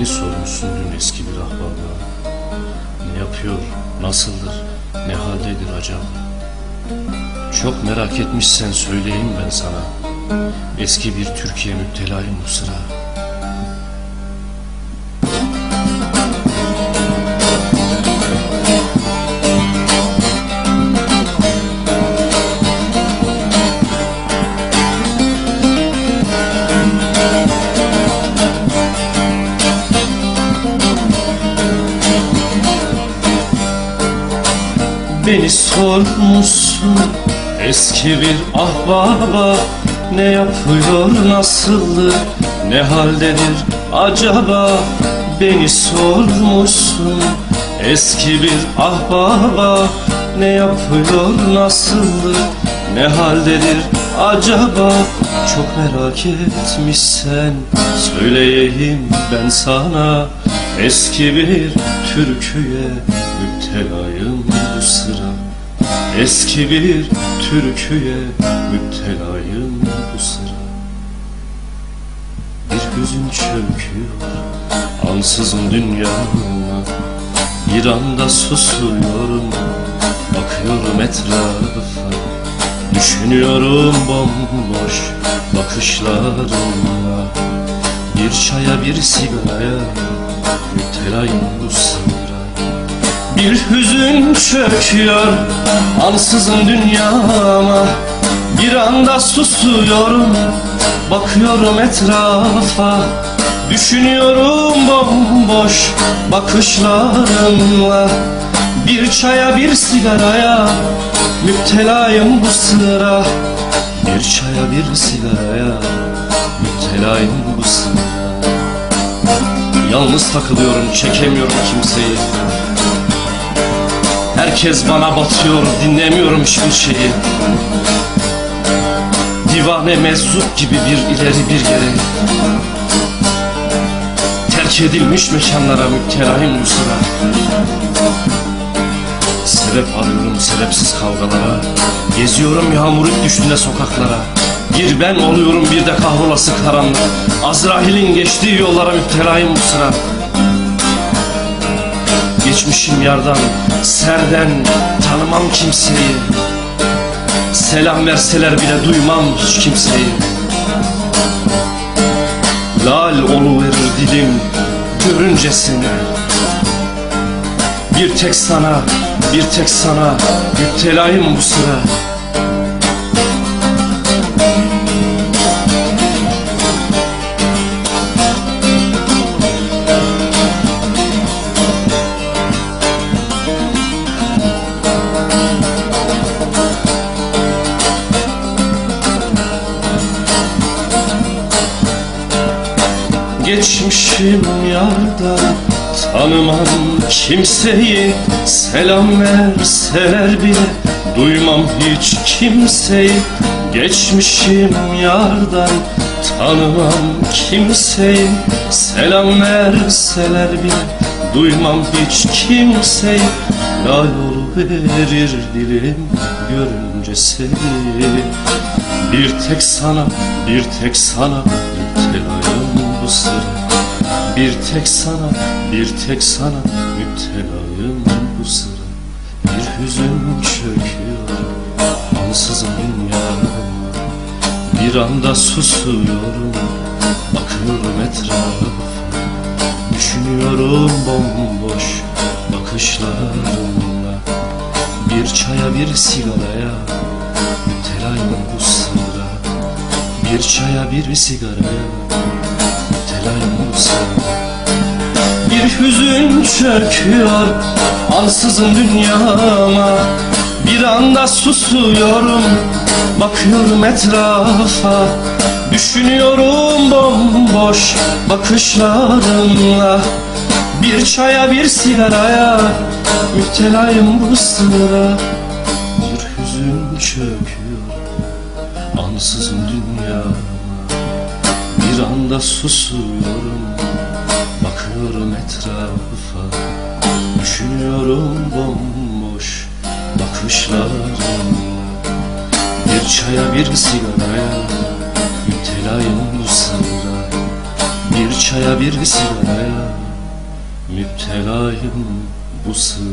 Beni sormuşsun dün eski bir ahbaba Ne yapıyor, nasıldır, ne haldedir acaba? Çok merak etmişsen söyleyeyim ben sana. Eski bir Türkiye müptelayım bu sıra Beni sormuşsun. Eski bir ahbaba Ne yapıyor nasıldır ne haldedir acaba? Beni sormuşsun. Eski bir ahbaba Ne yapıyor nasıldır ne haldedir acaba? Çok merak etmişsen söyleyeyim ben sana Eski bir türküye müptelayım bu sıra. Eski bir türküye müptelayım bu sıra. Bir hüzün çöküyor ansızın dünyama Bir anda susuyorum bakıyorum etrafa. Düşünüyorum bomboş bakışlarımla. Bir çaya bir sigaraya müptelayım bu sıra Bir hüzün çöküyor ansızın dünyama. Bir anda susuyorum bakıyorum etrafa. Düşünüyorum bomboş bakışlarımla. Bir çaya bir sigaraya müptelayım bu sıra. Bir çaya bir sigaraya müptelayım bu sıra Yalnız takılıyorum çekemiyorum kimseyi. Herkes bana batıyor dinlemiyorum hiçbir şeyi. Divane meczup gibi bir ileri bir geri. Terk edilmiş mekanlara müptelayım bu sıra Sebep arıyorum sebepsiz kavgalara. Geziyorum yağmurun düştüğünde sokaklara Bir ben oluyorum bir de kahrolası karanlık. Azrail'in geçtiği yollara müptelayım bu sıra. Geçmişim yardan, serden tanımam kimseyi. Selam verseler bile duymam hiç kimseyi. Lal oluverir dilim görünce seni Bir tek sana, bir tek sana müptelayım bu sıra Geçmişim yarda Tanımam kimseyi. Selam verseler bile Duymam hiç kimseyi. Geçmişim yardan Tanımam kimseyi. Selam verseler bile Duymam hiç kimseyi. Lal verir dilim Görünce seni. Bir tek sana Bir tek sana Müptelayım sıra Bir tek sana Bir tek sana Müptelayım bu sıra. Bir hüzün çöküyor Ansızın dünyama Bir anda susuyorum Bakıyorum etrafa Düşünüyorum bomboş bakışlarımla. Bir çaya bir sigaraya Müptelayım bu sıra. Bir çaya bir sigaraya Bir hüzün çöküyor Ansızın dünyama. Bir anda susuyorum Bakıyorum etrafa. Düşünüyorum bomboş bakışlarımla. Bir çaya bir sigaraya Müptelayım bu sıra Bir hüzün çöküyor Ansızın dünyama Bir anda susuyorum Bakıyorum etrafa Düşünüyorum bomboş bakışlarımla Bir çaya bir sigaraya Müptelayım sıra Bir çaya bir sigaraya Müptelayım bu sır